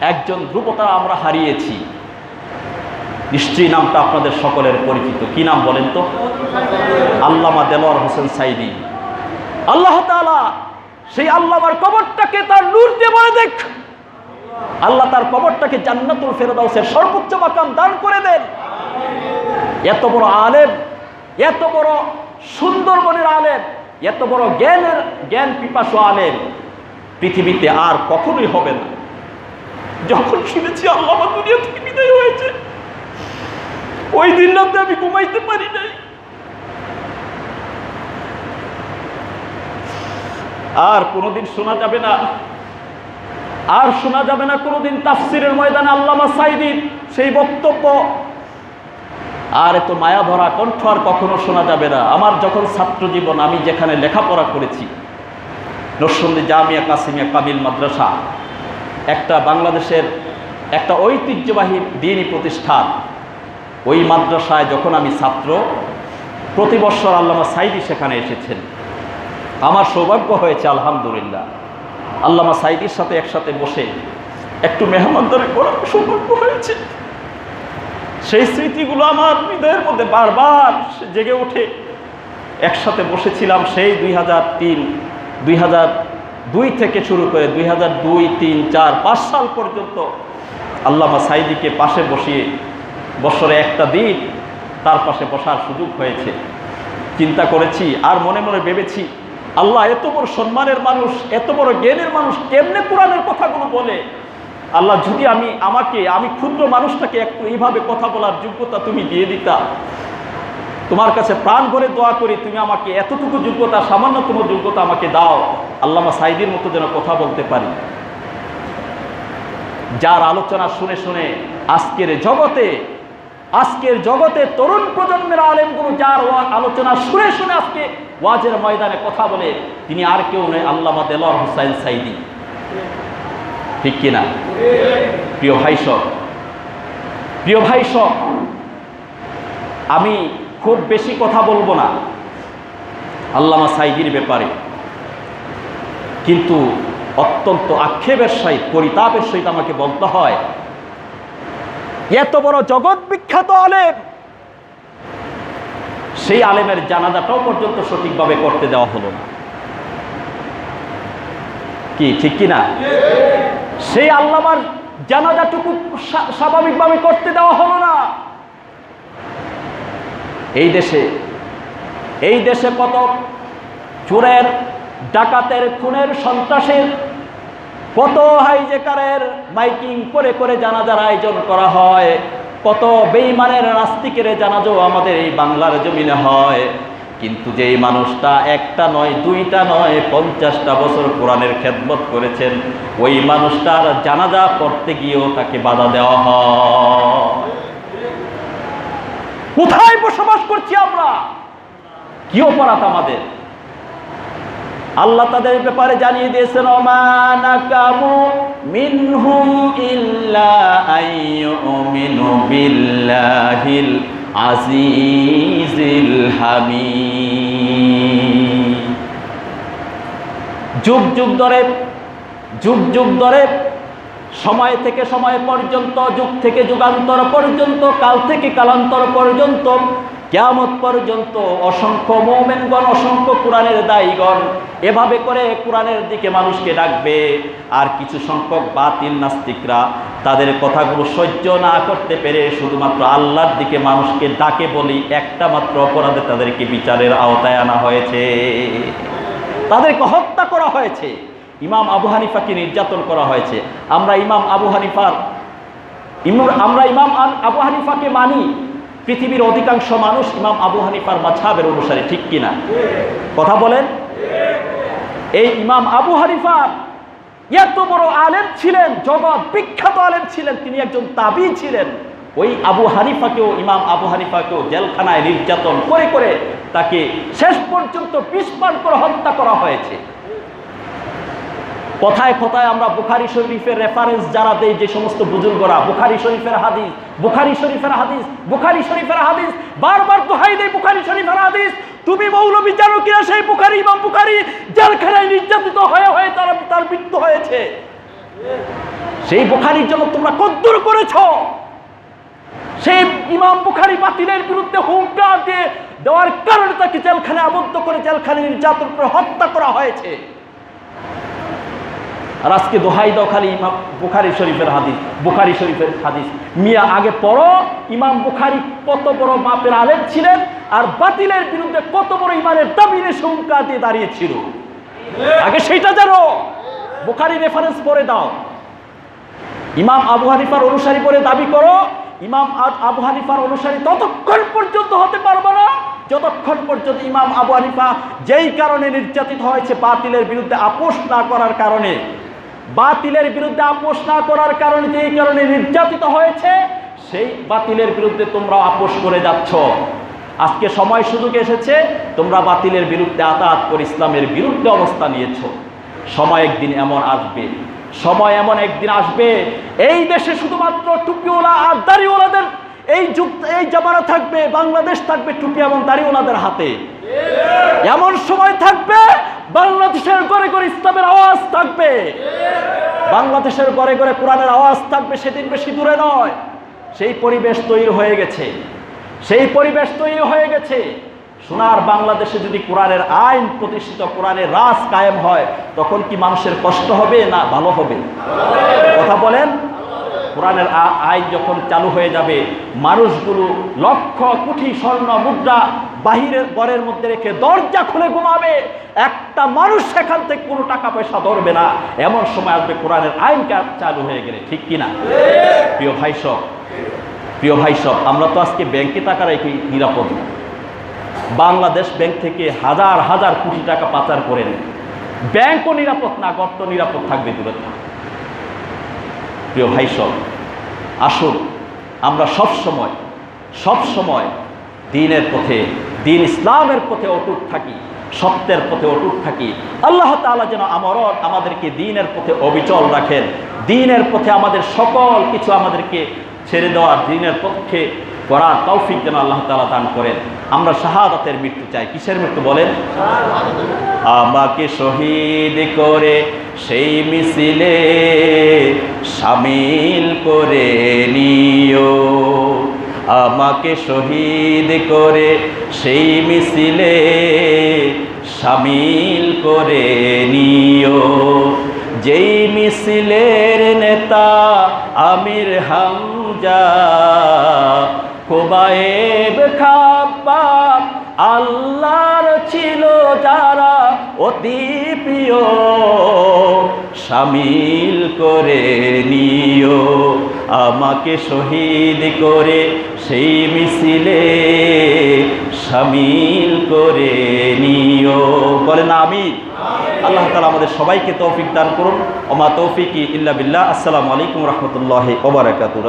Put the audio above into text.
একজন ধ্রুবতা আমরা হারিয়েছি। নিশ্চয়ই নামটা আপনাদের সকলের পরিচিত। কি নাম বলেন তো? আল্লামা দেলোয়ার হোসেন সাইদি। আল্লাহ তাআলা সেই আল্লামার কবরটাকে তার নূর দিয়ে বলে দেখ। আল্লাহ তার কবরটাকে জান্নাতুল ফেরদাউসের সর্বোচ্চ মাকাম দান করে দেন। এত বড় আলেম, এত বড় সুন্দরবনের আলেম, এত বড় জ্ঞানের, জ্ঞান পিপাসু আলেম পৃথিবীতে আর কখনোই হবে না। যখন শুনেছি আল্লাহ আমার দুনিয়া থেকে বিদায় হয়েছে, ওই দিন রাতে আমি ঘুমাইতে পারি নাই। আর কোনোদিন শোনা যাবে না, আর শোনা যাবে না কোনোদিন তাফসিরের ময়দানে আল্লামা সাইদিন সেই বক্তব্য। আর এত মায়া ভরা কণ্ঠ আর কখনো শোনা যাবে না। আমার যখন ছাত্র জীবন, আমি যেখানে লেখাপড়া করেছি, নরসন্দী জামিয়া কাসিমিয়া কামিল মাদ্রাসা একটা বাংলাদেশের একটা ঐতিহ্যবাহী দিনই প্রতিষ্ঠান। ওই মাদ্রাসায় যখন আমি ছাত্র, প্রতি বছর আল্লামা সাইদি সেখানে এসেছেন। আমার সৌভাগ্য হয়েছে, আলহামদুলিল্লাহ। আল্লামা সাইদির সাথে একসাথে বসে একটু মেহমানদারি করার সৌভাগ্য হয়েছে। সেই স্মৃতিগুলো আমার হৃদয়ের মধ্যে বারবার জেগে ওঠে। একসাথে বসেছিলাম সেই দুই হাজার তিন, দুই হাজার দুই থেকে শুরু করে দুই হাজার দুই, তিন, চার, পাঁচ সাল পর্যন্ত আল্লামা সাইদিকে পাশে বসিয়ে বছরে একটা দিন তার পাশে বসার সুযোগ হয়েছে। চিন্তা করেছি, আর মনে মনে ভেবেছি, আল্লাহ এত বড় সম্মানের মানুষ, এত বড় জ্ঞানের মানুষ, কেমনে কোরআনের কথাগুলো বলে? আল্লাহ যদি আমি, আমাকে, আমি ক্ষুদ্র মানুষটাকে একটু এইভাবে কথা বলার যোগ্যতা তুমি দিয়ে দিতা তোমার কাছে প্রাণ ভরে দোয়া করি, তুমি আমাকে এতটুকু যোগ্যতা, সামান্যতম যোগ্যতা আমাকে দাও। আল্লামা সাইদির মতো যেন কথা বলতে পারি। যার আলোচনা শুনে শুনে আজকের জগতে আজকের জগতে তরুণ প্রজন্মের আলেমগুলো যার আলোচনা শুনে শুনে আজকে ওয়াজের ময়দানে কথা বলে, তিনি আর কেউ নয়, আল্লামা দেলর হুসাইন সাইদি। ঠিক কিনা প্রিয় ভাই প্রিয় ভাই আমি খুব বেশি কথা বলব না। আল্লামা সাইদির ব্যাপারে। কিন্তু অত্যন্ত আক্ষেপের সহিত পরিতাপের সহিত আমাকে বলতে হয় এত বড় জগৎ বিখ্যাত আলেম! সেই আলেমের জানাজাটাও পর্যন্ত সঠিকভাবে করতে দেওয়া হলো না। কি ঠিক কি না? সেই আল্লামার জানাজাটুকু স্বা- স্বাভাবিকভাবে করতে দেওয়া হলো না। এই দেশে এই দেশে কত চোরের, ডাকাতের, খুনের সন্ত্রাসের, কত হাইজেকারের মাইকিং করে করে জানাজার আয়োজন করা হয়, কত বেইমানের নাস্তিকের জানাজও আমাদের এই বাংলার জমিনে হয়। কিন্তু যেই মানুষটা একটা নয়, দুইটা নয়, পঞ্চাশটা বছর কোরআনের খেদমত করেছেন, ওই মানুষটার জানাজা করতে গিয়েও তাকে বাধা দেওয়া হয়। কোথায় বসবাস করছি আমরা? কি অপরাধ আমাদের? আল্লাহ তাদের ব্যাপারে জানিয়ে দিয়েছেন ইল্লা যুগ যুগ ধরে, যুগ যুগ ধরে সময় থেকে সময় পর্যন্ত, যুগ থেকে যুগান্তর পর্যন্ত, কাল থেকে কালান্তর পর্যন্ত, কেয়ামত পর্যন্ত অসংখ্য মোমেনগণ, অসংখ্য কোরআনের দায়ীগণ এভাবে করে কোরআনের দিকে মানুষকে ডাকবে। আর কিছু সংখ্যক বাতিল নাস্তিকরা তাদের কথাগুলো সহ্য না করতে পেরে শুধুমাত্র আল্লাহর দিকে মানুষকে ডাকে বলি একটা মাত্র অপরাধে তাদেরকে বিচারের আওতায় আনা হয়েছে। তাদেরকে হত্যা করা হয়েছে। ইমাম আবু হানিফাকে নির্যাতন করা হয়েছে। আমরা ইমাম আবু হানিফার আমরা ইমাম আবু হানিফাকে মানি। পৃথিবীর অধিকাংশ মানুষ ইমাম আবু হানিফার মাঝহাবের অনুসারে, ঠিক কিনা? কথা বলেন? এই ইমাম আবু হানিফা এত বড় আলেম ছিলেন, জগৎ বিখ্যাত আলেম ছিলেন, তিনি একজন তাবি ছিলেন। ওই আবু হানিফাকেও, ইমাম আবু হানিফাকেও জেলখানায় নির্যাতন করে করে তাকে শেষ পর্যন্ত পিসপান করে হত্যা করা হয়েছে। কথায় কথায় আমরা বুখারি শরীফের রেফারেন্স যারা দেই যে সমস্ত বুজুর্গরা, বুখারি শরীফের হাদিস, বুখারি শরীফের হাদিস, বুখারি শরীফের হাদিস, বারবার দোহাই দেয় বুখারি শরীফের হাদিস। তুমি মৌলবী জানো কিনা সেই বুখারি, ইমাম বুখারি? জেলখানায় নির্যাতিত হয়ে হয়ে তার তার মৃত্যু হয়েছে। সেই বুখারির জন্য তোমরা কদ্দুর করেছ। সেই ইমাম বুখারি বাতিলের বিরুদ্ধে হুঙ্কার দিয়ে দেওয়ার কারণে তাকে জেলখানে আবদ্ধ করে জেলখানে নির্যাতন করে হত্যা করা হয়েছে। আর আজকে দোহাই দাও খালি ইমাম বুখারি শরীফের হাদিস, বুখারি শরীফের হাদিস। মিয়া আগে পড়ো, ইমাম বুখারি কত বড় মাপের আলেম ছিলেন আর বাতিলের বিরুদ্ধে কত বড় ইমানের দাবিনে সংখ্যা দিয়ে দাঁড়িয়েছিল। আগে সেইটা জানো। বুখারি রেফারেন্স পড়ে দাও। ইমাম আবু হানিফার অনুসারী বলে দাবি করো, ইমাম আবু হানিফার অনুসারী ততক্ষণ পর্যন্ত হতে পারব না, যতক্ষণ পর্যন্ত ইমাম আবু হানিফা যেই কারণে নির্যাতিত হয়েছে বাতিলের বিরুদ্ধে আপোষ না করার কারণে। বাতিলের বিরুদ্ধে আপোষ না করার কারণে যেই কারণে নির্যাতিত হয়েছে সেই বাতিলের বিরুদ্ধে তোমরা আপোষ করে যাচ্ছ। আজকে সময় সুযোগ এসেছে তোমরা বাতিলের বিরুদ্ধে আতাত করে ইসলামের বিরুদ্ধে অবস্থা নিয়েছ। সময় একদিন এমন আসবে সময় এমন একদিন আসবে। এই দেশে শুধুমাত্র টুপিওয়ালা আর দাড়িওয়ালাদের এই যুগ এই জামানা থাকবে বাংলাদেশ থাকবে টুপি এবং দাড়িওয়ালাদের হাতে। এমন সময় থাকবে বাংলাদেশের ঘরে ঘরে ইসলামের আওয়াজ থাকবে। বাংলাদেশের ঘরে ঘরে কোরআনের আওয়াজ থাকবে সেদিন বেশি দূরে নয়। সেই পরিবেশ তৈরি হয়ে গেছে। সেই পরিবেশ তৈরি হয়ে গেছে। সোনার বাংলাদেশে যদি কোরআনের আইন প্রতিষ্ঠিত, কোরআনের রাজ কায়েম হয়, তখন কি মানুষের কষ্ট হবে না ভালো হবে? কথা বলেন। কোরআনের আয় যখন চালু হয়ে যাবে, মানুষগুলো লক্ষ কোটি স্বর্ণ মুদ্রা বাহিরের ঘরের মধ্যে রেখে দরজা খুলে ঘুমাবে। একটা মানুষ সেখান থেকে কোনো টাকা পয়সা ধরবে না। এমন সময় আসবে কোরআনের আইন চালু হয়ে গেলে। ঠিক কিনা? প্রিয় ভাই সব, প্রিয় ভাই সব, আমরা তো আজকে ব্যাংকে টাকা রেখে নিরাপদ। বাংলাদেশ ব্যাংক থেকে হাজার হাজার কোটি টাকা পাচার করে ব্যাংকও নিরাপদ না, গর্ত নিরাপদ থাকবে দূরে প্রিয় ভাই সব আসুন আমরা সব সময় সব সময় দিনের পথে দিন ইসলামের পথে অটুট থাকি সত্যের পথে অটুট থাকি। আল্লাহ তাআলা যেন আমরণ আমাদেরকে দিনের পথে অবিচল রাখেন। দিনের পথে আমাদের সকল কিছু আমাদেরকে ছেড়ে দেওয়ার দিনের পক্ষে করার তৌফিক যেন আল্লাহ তাআলা দান করেন। আমরা শাহাদাতের মৃত্যু চাই। কিসের মৃত্যু বলেন? আমাকে শহীদ করে সেই মিছিলে সামিল করে নিও। আমাকে শহীদ করে সেই মিছিলে সামিল করে নিও। যেই মিছিলের নেতা আমির হামজা, কোবায়েব খাব্বাব আল্লাহর ছিল যারা অতি প্রিয়, সামিল করে নিও। আমাকে শহীদ করে সেই মিছিলে সামিল করে নিও। বলেন আমি আল্লাহ তালা আমাদের সবাইকে তৌফিক দান করুন। ওমা তৌফিকি ইল্লা বিল্লাহ। আসসালামু আলাইকুম রহমতুল্লাহ ওবরাকাতুর